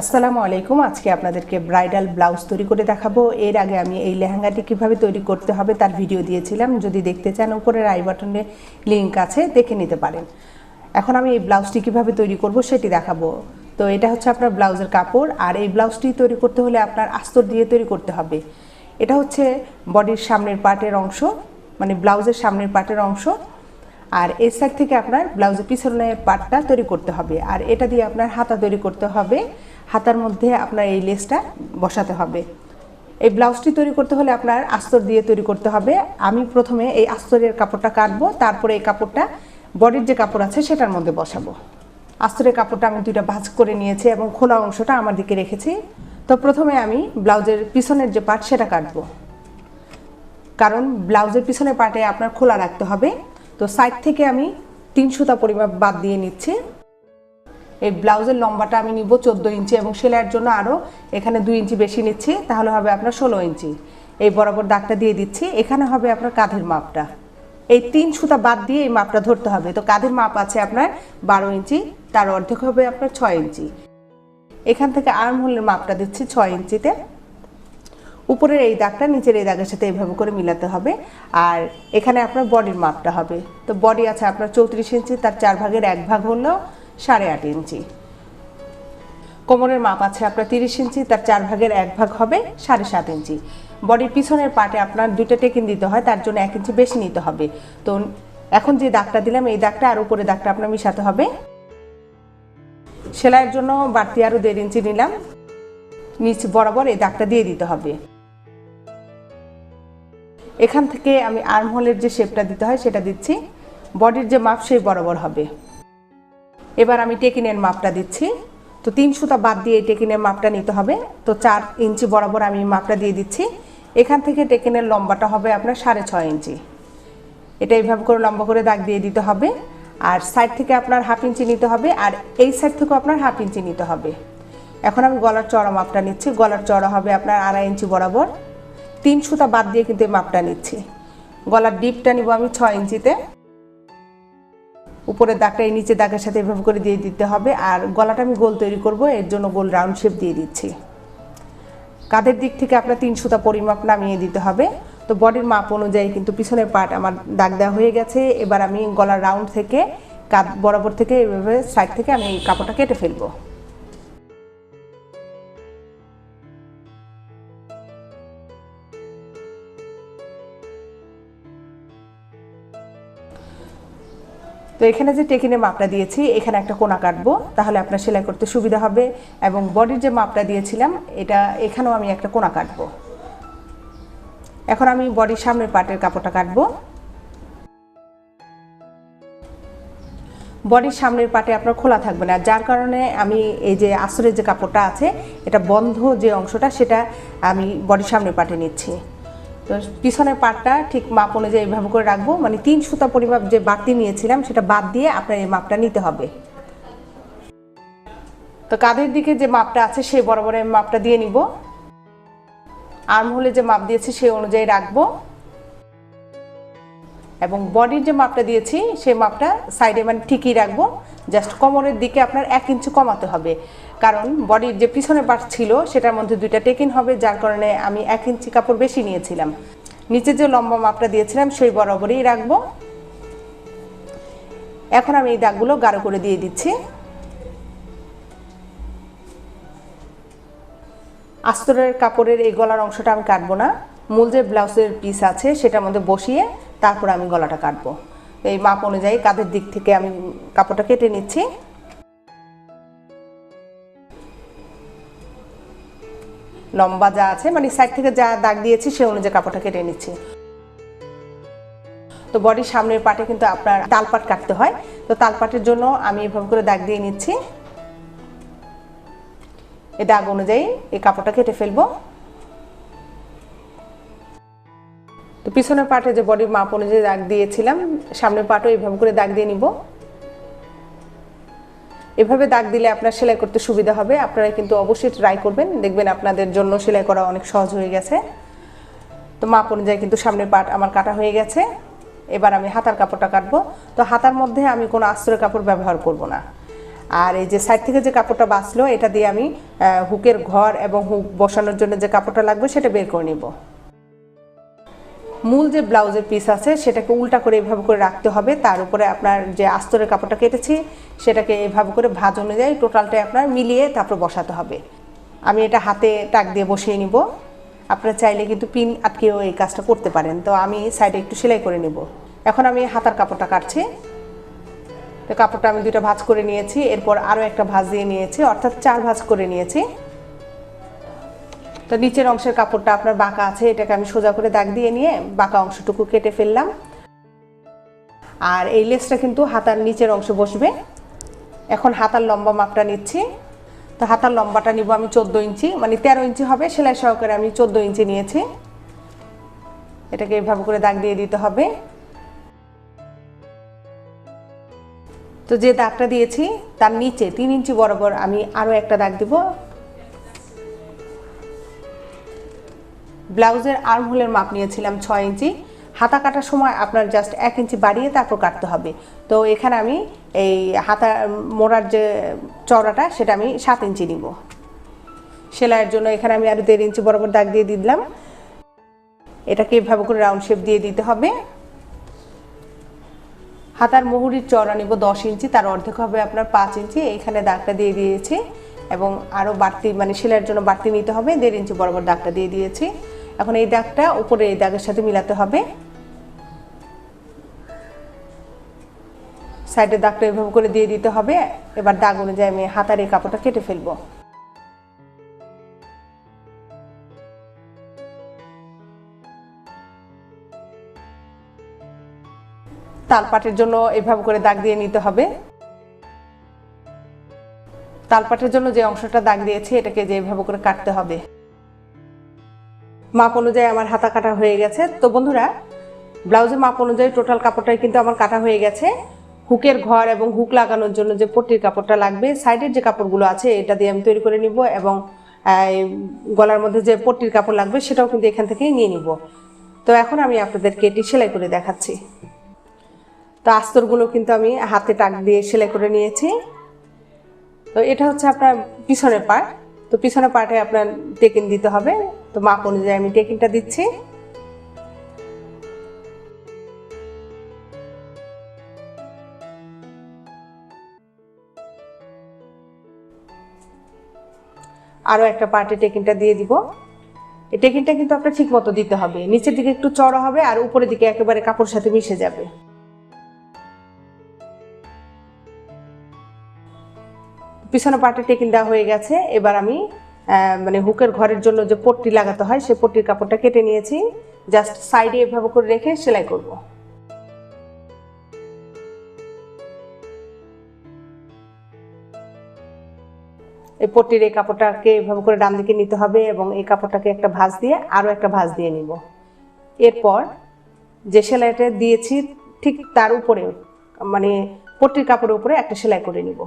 আসসালামু আলাইকুম। আজকে আপনাদেরকে ব্রাইডাল ব্লাউজ তৈরি করে দেখাবো। এর আগে আমি এই লেহেঙ্গাটি কীভাবে তৈরি করতে হবে তার ভিডিও দিয়েছিলাম। যদি দেখতে চান, উপরের আই বাটনে লিঙ্ক আছে, দেখে নিতে পারেন। এখন আমি এই ব্লাউজটি কীভাবে তৈরি করব সেটি দেখাবো। তো এটা হচ্ছে আপনার ব্লাউজের কাপড়, আর এই ব্লাউজটি তৈরি করতে হলে আপনার আস্তর দিয়ে তৈরি করতে হবে। এটা হচ্ছে বডির সামনের পার্টের অংশ মানে ব্লাউজের সামনের পার্টের অংশ, আর এই সাইড থেকে আপনার ব্লাউজের পিছনের পার্টটা তৈরি করতে হবে। আর এটা দিয়ে আপনার হাতা তৈরি করতে হবে। হাতার মধ্যে আপনার এই লেসটা বসাতে হবে। এই ব্লাউজটি তৈরি করতে হলে আপনার আস্তর দিয়ে তৈরি করতে হবে। আমি প্রথমে এই আস্তরের কাপড়টা কাটবো, তারপরে এই কাপড়টা বডির যে কাপড় আছে সেটার মধ্যে বসাবো। আস্তরের কাপড়টা আমি দুইটা ভাঁজ করে নিয়েছি এবং খোলা অংশটা আমার দিকে রেখেছি। তো প্রথমে আমি ব্লাউজের পিছনের যে পার্ট সেটা কাটবো। কারণ ব্লাউজের পিছনের পার্টে আপনার খোলা রাখতে হবে। তো সাইড থেকে আমি তিন সুতা পরিমাপ বাদ দিয়ে নিচ্ছি। এই ব্লাউজের লম্বাটা আমি নিব চোদ্দ ইঞ্চি এবং সেলাইয়ের জন্য আরও এখানে দুই ইঞ্চি বেশি নিচ্ছি, তাহলে হবে আপনার ষোলো ইঞ্চি। এই বরাবর দাগটা দিয়ে দিচ্ছি, এখানে হবে আপনার কাঁধের মাপটা। এই তিন সুতা বাদ দিয়ে এই মাপটা ধরতে হবে। তো কাঁধের মাপ আছে আপনার বারো ইঞ্চি, তার অর্ধেক হবে আপনার ছয় ইঞ্চি। এখান থেকে আর্ম হোলের মাপটা দিচ্ছি ছয় ইঞ্চিতে। উপরের এই দাগটা নিচের এই দাগের সাথে এইভাবে করে মিলাতে হবে। আর এখানে আপনার বডির মাপটা হবে। তো বডি আছে আপনার চৌত্রিশ ইঞ্চি, তার চার ভাগের এক ভাগ হলো সাড়ে আট ইঞ্চি। কোমরের মাপ আছে আপনার তিরিশ ইঞ্চি, তার চার ভাগের এক ভাগ হবে সাড়ে সাত ইঞ্চি। বডির পিছনের পার্টে আপনার দুইটা টেকিন দিতে হয়, তার জন্য এক ইঞ্চি বেশি নিতে হবে। তো এখন যে দাগটা দিলাম, এই দাগটা আর উপরে দাগটা আপনার মিশাতে হবে। সেলাইয়ের জন্য বাড়তি আরও দেড় ইঞ্চি নিলাম। নিচ বরাবর এই দাগটা দিয়ে দিতে হবে। এখান থেকে আমি আর্মহোলের যে শেপটা দিতে হয়, সেটা দিচ্ছি। বডির যে মাপ, সেই বরাবর হবে। এবার আমি টেকিনের মাপটা দিচ্ছি। তো তিন সুতা বাদ দিয়ে টেকিনের মাপটা নিতে হবে। তো চার ইঞ্চি বরাবর আমি মাপটা দিয়ে দিচ্ছি। এখান থেকে টেকিনের লম্বাটা হবে আপনার সাড়ে ছয় ইঞ্চি। এটা এইভাবে করে লম্বা করে দাগ দিয়ে দিতে হবে। আর সাইড থেকে আপনার হাফ ইঞ্চি নিতে হবে। আর এই সাইড থেকেও আপনার হাফ ইঞ্চি নিতে হবে। এখন আমি গলার চড়া মাপটা নিচ্ছি। গলার চড়া হবে আপনার আড়াই ইঞ্চি বরাবর। তিন সুতা বাদ দিয়ে কিন্তু এই মাপটা নিচ্ছি। গলার ডিপটা নিব আমি ছয় ইঞ্চিতে। উপরের দাগটা এই নিচে দাগের সাথে এভাবে করে দিয়ে দিতে হবে। আর গলাটা আমি গোল তৈরি করব, এর জন্য গোল রাউন্ড শেপ দিয়ে দিচ্ছি। কাঁধের দিক থেকে আপনার তিন সুতা পরিমাপ নামিয়ে দিতে হবে। তো বডির মাপ অনুযায়ী কিন্তু পিছনের পার্ট আমার দাগ দেওয়া হয়ে গেছে। এবার আমি গলার রাউন্ড থেকে কাঁধ বরাবর থেকে এভাবে সাইড থেকে আমি কাপড়টা কেটে ফেলব। তো এখানে যে টেকিনের মাপটা দিয়েছি, এখানে একটা কোনা কাটবো, তাহলে আপনার সেলাই করতে সুবিধা হবে এবং বডির যে মাপটা দিয়েছিলাম, এটা এখানেও আমি একটা কোনা কাটবো। এখন আমি বডির সামনের পার্টের কাপড়টা কাটবো। বডির সামনের পাটে আপনার খোলা থাকবে না, যার কারণে আমি এই যে আসরের যে কাপড়টা আছে, এটা বন্ধ যে অংশটা, সেটা আমি বডির সামনের পাটে নিচ্ছি। তো পিছনের পাটটা ঠিক মাপ অনুযায়ী এইভাবে করে রাখব। মানে তিন সুতা পরিমাপ যে বাড়তি নিয়েছিলাম, সেটা বাদ দিয়ে আপনার এই মাপটা নিতে হবে। তো কাঁধের দিকে যে মাপটা আছে সেই বরাবর আমি মাপটা দিয়ে নিব। আর্ম হলে যে মাপ দিয়েছি সেই অনুযায়ী রাখব। এবং বডির যে মাপটা দিয়েছি সেই মাপটা সাইডে মানে ঠিকই রাখব। জাস্ট কোমরের দিকে আপনার এক ইঞ্চি কমাতে হবে। কারণ বডির যে পিছনে পার্ট ছিল, সেটার মধ্যে দুইটা টেকিন হবে, যার কারণে আমি এক ইঞ্চি কাপড় বেশি নিয়েছিলাম। নিচে যে লম্বা মাপটা দিয়েছিলাম, সেই বরাবরই রাখব। এখন আমি এই দাগগুলো গাঢ় করে দিয়ে দিচ্ছি। আস্তরের কাপড়ের এই গলার অংশটা আমি কাটবো না। মূল যে ব্লাউজের পিস আছে, সেটার মধ্যে বসিয়ে তারপর আমি গলাটা কাটবো। এই মাপ অনুযায়ী কাঁধের দিক থেকে আমি কাপড়টা কেটে নিচ্ছি। লম্বা যা আছে মানে সাইড থেকে যা দাগ দিয়েছি, সে অনুযায়ী কাপড়টা কেটে নিচ্ছি। তো বডির সামনের পাটে কিন্তু আপনার তালপাট কাটতে হয়। তো তালপাটের জন্য আমি এভাবে করে দাগ দিয়ে নিচ্ছি। এই দাগ অনুযায়ী এই কাপড়টা কেটে ফেলব। তো পিছনের পাটে যে বডির মাপ অনুযায়ী দাগ দিয়েছিলাম, সামনের পাটও এইভাবে করে দাগ দিয়ে নিব। এভাবে দাগ দিলে আপনার সেলাই করতে সুবিধা হবে। আপনারা কিন্তু অবশ্যই ট্রাই করবেন। দেখবেন আপনাদের জন্য সেলাই করা অনেক সহজ হয়ে গেছে। তো মাপ অনুযায়ী কিন্তু সামনের পাট আমার কাটা হয়ে গেছে। এবার আমি হাতার কাপড়টা কাটবো। তো হাতার মধ্যে আমি কোনো আস্তরের কাপড় ব্যবহার করব না। আর এই যে সাইড থেকে যে কাপড়টা বাঁচলো, এটা দিয়ে আমি হুকের ঘর এবং হুক বসানোর জন্য যে কাপড়টা লাগবে, সেটা বের করে নিব। মূল যে ব্লাউজের পিস আছে, সেটাকে উল্টা করে এভাবে করে রাখতে হবে। তার উপরে আপনার যে আস্তরের কাপড়টা কেটেছি, সেটাকে এভাবে করে ভাজ অনুযায়ী টোটালটাই আপনার মিলিয়ে তারপর বসাতে হবে। আমি এটা হাতে টাক দিয়ে বসিয়ে নিব। আপনারা চাইলে কিন্তু পিন আটকেও এই কাজটা করতে পারেন। তো আমি সাইডে একটু সেলাই করে নিব। এখন আমি হাতার কাপড়টা কাটছি। তো কাপড়টা আমি দুইটা ভাজ করে নিয়েছি। এরপর আরও একটা ভাঁজ দিয়ে নিয়েছি, অর্থাৎ চার ভাজ করে নিয়েছি। তো নিচের অংশের কাপড়টা আপনার বাঁকা আছে, এটাকে আমি সোজা করে দাগ দিয়ে নিয়ে বাঁকা অংশটুকু কেটে ফেললাম। আর এই লেসটা কিন্তু হাতার নিচের অংশে বসবে। এখন হাতার লম্বা মাপটা নিচ্ছি। তো হাতার লম্বাটা নিব আমি চোদ্দ ইঞ্চি মানে তেরো ইঞ্চি হবে, সেলাই সহকারে আমি চোদ্দ ইঞ্চি নিয়েছি। এটাকে এভাবে করে দাগ দিয়ে দিতে হবে। তো যে দাগটা দিয়েছি, তার নিচে তিন ইঞ্চি বরাবর আমি আরও একটা দাগ দিব। ব্লাউজের আর্মহোলের মাপ নিয়েছিলাম ছয় ইঞ্চি। হাতা কাটার সময় আপনার জাস্ট এক ইঞ্চি বাড়িয়ে তারপর কাটতে হবে। তো এখানে আমি এই হাতা মোড়ার যে চওড়াটা, সেটা আমি সাত ইঞ্চি নিব। সেলাইয়ের জন্য এখানে আমি আরও দেড় ইঞ্চি বরাবর দাগ দিয়ে দিলাম। এটাকে এভাবে করে রাউন্ড শেপ দিয়ে দিতে হবে। হাতার মুহুরির চওড়া নিব দশ ইঞ্চি, তার অর্ধেক হবে আপনার পাঁচ ইঞ্চি। এইখানে দাগটা দিয়ে দিয়েছি এবং আরও বাড়তি মানে সেলাইয়ের জন্য বাড়তি নিতে হবে। দেড় ইঞ্চি বরাবর দাগটা দিয়ে দিয়েছি। এখন এই দাগটা উপরে এই দাগের সাথে মিলাতে হবে। সাইডের দাগটা এভাবে করে দিয়ে দিতে হবে। এবার দাগ অনুযায়ী আমি হাতার এই কাপড়টা কেটে ফেলব। তালপাটের জন্য এভাবে করে দাগ দিয়ে নিতে হবে। তালপাটের জন্য যে অংশটা দাগ দিয়েছি, এটাকে যে এভাবে করে কাটতে হবে। মাপ অনুযায়ী আমার হাতা কাটা হয়ে গেছে। তো বন্ধুরা, ব্লাউজের মাপ অনুযায়ী টোটাল কাপড়টাই কিন্তু আমার কাটা হয়ে গেছে। হুকের ঘর এবং হুক লাগানোর জন্য যে পট্টির কাপড়টা লাগবে, সাইডের যে কাপড়গুলো আছে, এটা দিয়ে আমি তৈরি করে নিব এবং গলার মধ্যে যে পট্টির কাপড় লাগবে, সেটাও কিন্তু এখান থেকেই নিয়ে নিব। তো এখন আমি আপনাদেরকে এটি সেলাই করে দেখাচ্ছি। তো আস্তরগুলো কিন্তু আমি হাতে টাক দিয়ে সেলাই করে নিয়েছি। তো এটা হচ্ছে আপনার পিছনের পার্ট তো পিছনে পার্টে আপনার টেকিন দিতে হবে। তো মাপ অনুযায়ী আমি টেকিনটা দিচ্ছি। আরও একটা পার্টে টেকিনটা দিয়ে দিব। এই টেকিনটা কিন্তু আপনার ঠিক মতো দিতে হবে। নিচের দিকে একটু চড়া হবে আর উপরের দিকে একেবারে কাপড়ের সাথে মিশে যাবে। পিছনে পাটে টেকিন দেওয়া হয়ে গেছে। এবার আমি মানে হুকের ঘরের জন্য যে পট্টি লাগাতে হয় সেই পট্টির কাপড়টা কেটে নিয়েছি। জাস্ট সাইডে এভাবে করে রেখে সেলাই করব। এই পট্টির এই কাপড়টাকে এভাবে করে ডান দিকে নিতে হবে এবং এই কাপড়টাকে একটা ভাঁজ দিয়ে আরও একটা ভাঁজ দিয়ে নিব। এরপর যে সেলাইটা দিয়েছি, ঠিক তার উপরে মানে পট্টির কাপড়ের উপরে একটা সেলাই করে নিব।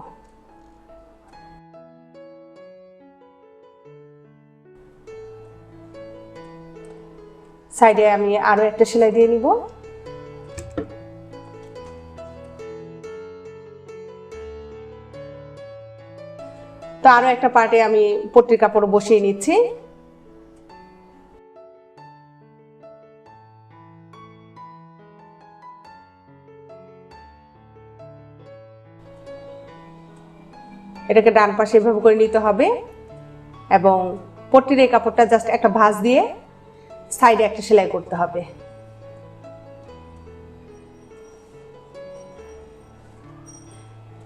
সাইডে আমি আরও একটা সেলাই দিয়ে নিব। তো আরও একটা পার্টে আমি পট্টির কাপড় বসিয়ে নিচ্ছি। এটাকে ডান পাশে এভাবে করে নিতে হবে এবং পট্টির এই কাপড়টা জাস্ট একটা ভাঁজ দিয়ে সাইডে একটা সেলাই করতে হবে।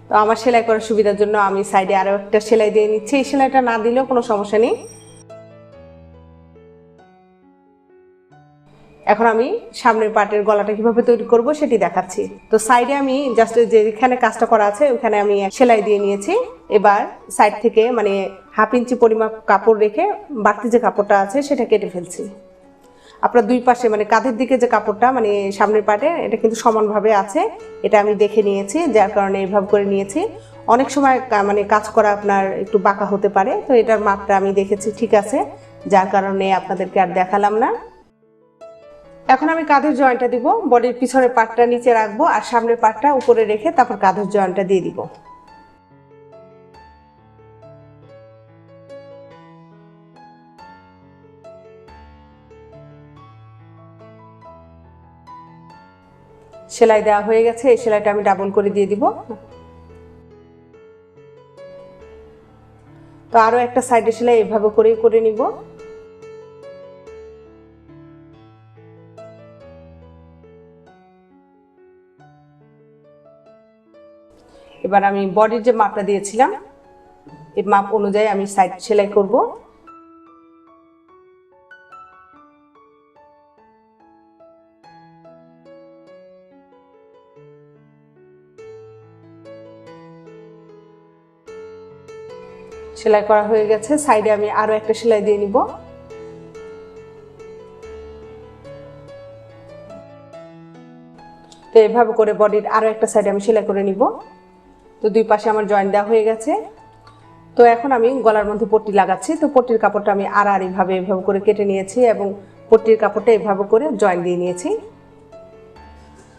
তো আমার সেলাই করার সুবিধার জন্য আমি সাইডে আরও একটা সেলাই দিয়ে নিচ্ছি। এই সেলাইটা না দিলেও কোনো সমস্যা নেই। এখন আমি সামনের পাটের গলাটা কীভাবে তৈরি করব সেটি দেখাচ্ছি। তো সাইডে আমি জাস্ট যেখানে কাজটা করা আছে, ওখানে আমি সেলাই দিয়ে নিয়েছি। এবার সাইড থেকে মানে হাফ ইঞ্চি পরিমাপ কাপড় রেখে বাড়তি যে কাপড়টা আছে সেটা কেটে ফেলছি। আপনার দুই পাশে মানে কাঁধের দিকে যে কাপড়টা মানে সামনের পাটে, এটা কিন্তু সমানভাবে আছে। এটা আমি দেখে নিয়েছি, যার কারণে এইভাবে করে নিয়েছি। অনেক সময় মানে কাজ করা আপনার একটু বাঁকা হতে পারে, তো এটার মাপটা আমি দেখেছি, ঠিক আছে। যার কারণে আপনাদেরকে আর দেখালাম না। এখন আমি কাঁধের জয়েন্টটা দিব, বডির পিছনের পাটটা নিচে রাখব, আর সামনের পাটটা উপরে রেখে তারপর কাঁধের জয়েন্টটা দিয়ে দিব। সেলাই দেওয়া হয়ে গেছে, এই সেলাইটা আমি ডাবল করে দিয়ে দিব। তো আরও একটা সাইডে সেলাই এভাবে করেই করে নিব। এবার আমি বডির যে মাপটা দিয়েছিলাম এই মাপ অনুযায়ী আমি সাইড সেলাই করব। সেলাই করা হয়ে গেছে। সাইডে আমি আরও একটা সেলাই দিয়ে নিব। তো এভাবে করে বডির আরও একটা সাইডে আমি সেলাই করে নিব। তো দুই পাশে আমার জয়েন দেওয়া হয়ে গেছে। তো এখন আমি গলার মধ্যে পট্টি লাগাচ্ছি। তো পট্টির কাপড়টা আমি আর আর এইভাবে এভাবে করে কেটে নিয়েছি এবং পট্টির কাপড়টা এভাবে করে জয়েন দিয়ে নিয়েছি।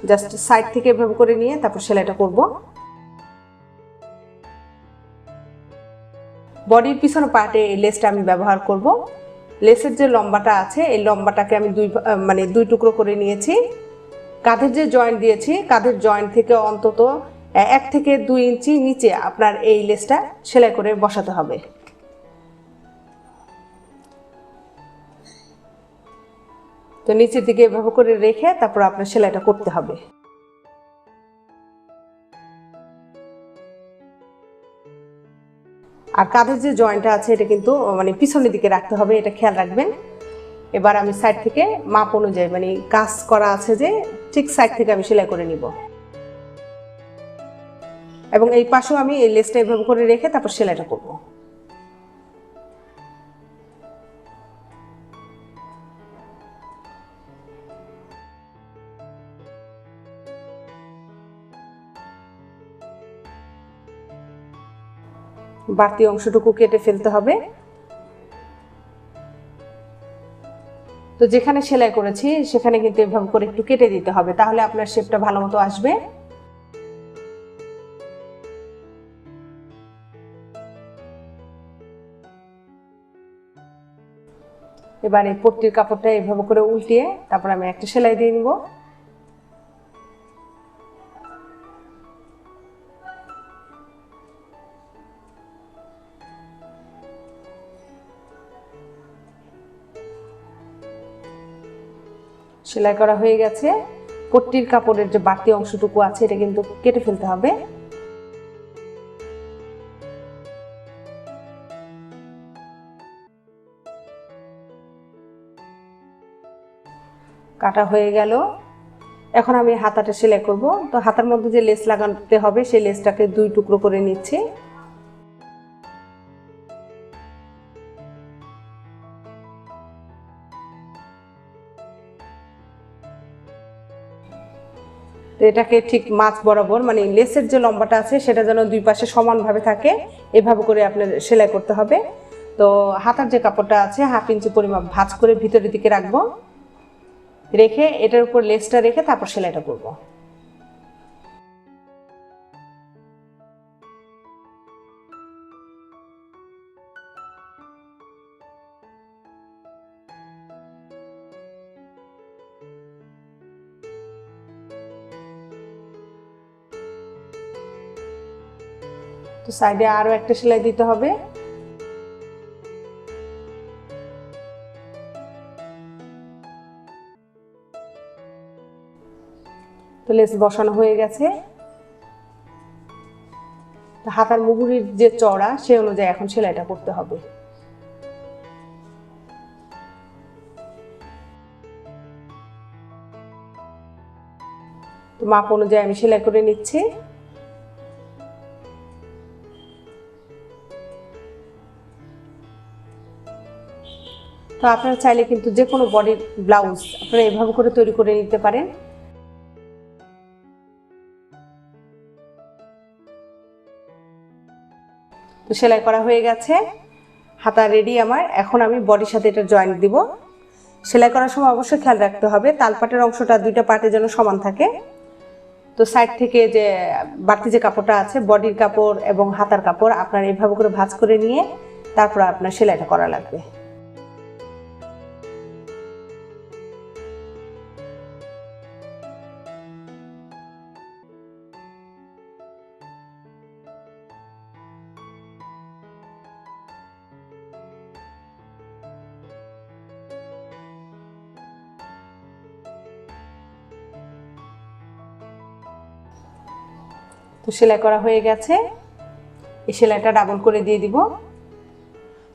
জাস্ট সাইড থেকে এভাবে করে নিয়ে তারপর সেলাইটা করব। বডির পিছনে পার্টে এই লেসটা আমি ব্যবহার করব। লেসের যে লম্বাটা আছে, এই লম্বাটাকে আমি দুই মানে দুই টুকরো করে নিয়েছি। কাঁধের যে জয়েন্ট দিয়েছি, কাঁধের জয়েন্ট থেকে অন্তত এক থেকে দুই ইঞ্চি নিচে আপনার এই লেসটা সেলাই করে বসাতে হবে। তো নিচের দিকে এভাবে করে রেখে তারপর আপনার সেলাইটা করতে হবে। আর কাঁধের যে জয়েন্টটা আছে, এটা কিন্তু মানে পিছনের দিকে রাখতে হবে, এটা খেয়াল রাখবেন। এবার আমি সাইড থেকে মাপ অনুযায়ী মানে কাজ করা আছে যে, ঠিক সাইড থেকে আমি সেলাই করে নিব। এবং এই পাশেও আমি এই লেসটা এভাবে করে রেখে তারপর সেলাইটা করব। বাড়তি অংশটুকু কেটে ফেলতে হবে। তো যেখানে সেলাই করেছি, সেখানে কিন্তু এভাবে করে একটু কেটে দিতে হবে, তাহলে আপনার শেপটা ভালো মতো আসবে। এবার এই পট্টির কাপড়টা এভাবে করে উল্টিয়ে তারপর আমি একটা সেলাই দিয়ে নিব। সেলাই করা হয়ে গেছে। পট্টির কাপড়ের যে বাড়তি অংশটুকু আছে, এটা কিন্তু কেটে ফেলতে হবে। কাটা হয়ে গেল। এখন আমি হাতাটা সেলাই করব। তো হাতার মধ্যে যে লেস লাগাতে হবে, সেই লেসটাকে দুই টুকরো করে নিচ্ছি। এটাকে ঠিক মাছ বরাবর মানে লেসের যে লম্বাটা আছে, সেটা যেন দুই পাশে সমানভাবে থাকে, এভাবে করে আপনার সেলাই করতে হবে। তো হাতার যে কাপড়টা আছে, হাফ ইঞ্চি পরিমাপ ভাঁজ করে ভিতরের দিকে রাখব। রেখে এটার উপর লেসটা রেখে তারপর সেলাইটা করব। তো সাইডে আরও একটা সেলাই দিতে হবে। তো লেস বসানো হয়ে গেছে। হাতার মুহুরির যে চড়া সে অনুযায়ী এখন সেলাইটা করতে হবে। মাপ অনুযায়ী আমি সেলাই করে নিচ্ছি। তো আপনারা চাইলে কিন্তু যে কোনো বডির ব্লাউজ আপনারা এভাবে করে তৈরি করে নিতে পারেন। তো সেলাই করা হয়ে গেছে। হাতা রেডি আমার। এখন আমি বডির সাথে এটা জয়েন্ট দিব। সেলাই করার সময় অবশ্যই খেয়াল রাখতে হবে। তালপাটের অংশটা দুইটা পার্টের যেন সমান থাকে। তো সাইড থেকে যে বাড়তি যে কাপড়টা আছে, বডির কাপড় এবং হাতার কাপড় আপনার এইভাবে করে ভাঁজ করে নিয়ে তারপর আপনার সেলাইটা করা লাগবে। তো সেলাই করা হয়ে গেছে। এই সেলাইটা ডাবল করে দিয়ে দিব।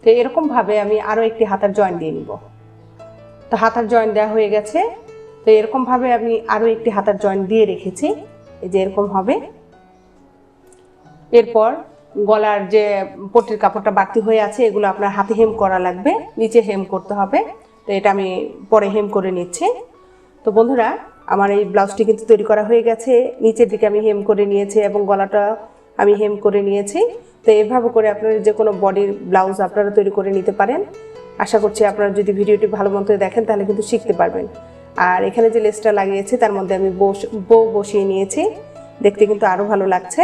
তো এরকম ভাবে আমি আরও একটি হাতার জয়েন দিয়ে নিব। তো হাতার জয়েন দেওয়া হয়ে গেছে। তো এরকম ভাবে আমি আরও একটি হাতার জয়েন দিয়ে রেখেছি। এই যে এরকম হবে। এরপর গলার যে পটির কাপড়টা বাড়তি হয়ে আছে, এগুলো আপনার হাতে হেম করা লাগবে। নিচে হেম করতে হবে। তো এটা আমি পরে হেম করে নিচ্ছি। তো বন্ধুরা আমার এই ব্লাউজটি কিন্তু তৈরি করা হয়ে গেছে। নিচের দিকে আমি হেম করে নিয়েছি এবং গলাটা আমি হেম করে নিয়েছি। তো এভাবে করে আপনারা যে কোনো বডির ব্লাউজ আপনারা তৈরি করে নিতে পারেন। আশা করছি আপনারা যদি ভিডিওটি ভালো মতো দেখেন, তাহলে কিন্তু শিখতে পারবেন। আর এখানে যে লেসটা লাগিয়েছি, তার মধ্যে আমি বউ বসিয়ে নিয়েছি। দেখতে কিন্তু আরও ভালো লাগছে।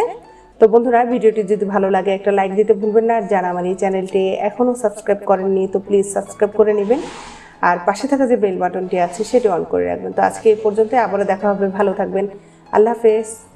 তো বন্ধুরা, ভিডিওটি যদি ভালো লাগে, একটা লাইক দিতে ভুলবেন না। আর যারা আমার এই চ্যানেলটি এখনও সাবস্ক্রাইব করেননি, তো প্লিজ সাবস্ক্রাইব করে নেবেন। আর পাশে থাকা যে বেল বাটনটি আছে, সেটি অন করে রাখবেন। তো আজকে এই পর্যন্ত আবারও দেখা হবে। ভালো থাকবেন। আল্লাহ হাফেজ।